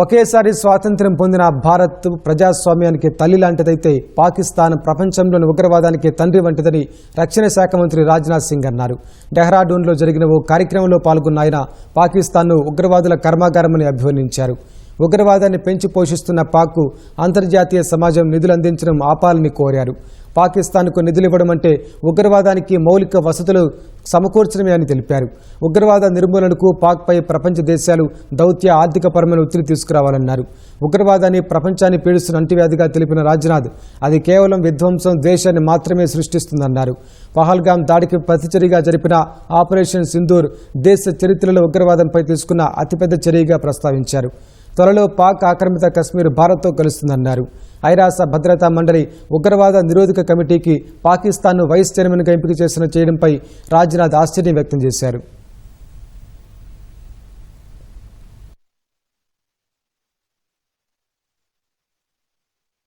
ఒకేసారి స్వాతంత్ర్యం పొందిన భారత్ ప్రజాస్వామ్యానికి తల్లి లాంటిదైతే పాకిస్తాన్ ప్రపంచంలోని ఉగ్రవాదానికి తండ్రి వంటిదని రక్షణ శాఖ మంత్రి రాజ్నాథ్ సింగ్ అన్నారు. డెహ్రాడూన్లో జరిగిన ఓ కార్యక్రమంలో పాల్గొన్న ఆయన పాకిస్తాన్ను ఉగ్రవాదుల కర్మాగారమని అభివర్ణించారు. ఉగ్రవాదాన్ని పెంచి పోషిస్తున్న పాక్కు అంతర్జాతీయ సమాజం నిధులు అందించడం ఆపాలని కోరారు. పాకిస్తాన్కు నిధులు ఇవ్వడం అంటే ఉగ్రవాదానికి మౌలిక వసతులు సమకూర్చడమే అని తెలిపారు. ఉగ్రవాద నిర్మూలనకు పాక్పై ప్రపంచ దేశాలు దౌత్య ఆర్థికపరమైన ఒత్తిడి తీసుకురావాలన్నారు. ఉగ్రవాదాన్ని ప్రపంచాన్ని పీడిస్తున్న అంటువ్యాధిగా తెలిపిన రాజ్నాథ్ అది కేవలం విధ్వంసం ద్వేషాన్ని మాత్రమే సృష్టిస్తుందన్నారు. పహల్గాం దాడికి ప్రతిచర్యగా జరిపిన ఆపరేషన్ సింధూర్ దేశ చరిత్రలో ఉగ్రవాదంపై తీసుకున్న అతిపెద్ద చర్యగా ప్రస్తావించారు. త్వరలో పాక్ ఆక్రమిత కశ్మీర్ భారత్తో కలుస్తుందన్నారు. ఐరాస భద్రతా మండలి ఉగ్రవాద నిరోధక కమిటీకి పాకిస్తాన్ను వైస్ చైర్మన్గా ఎంపిక చేసిన చేయడంపై రాజ్నాథ్ ఆశ్చర్యం వ్యక్తం చేశారు.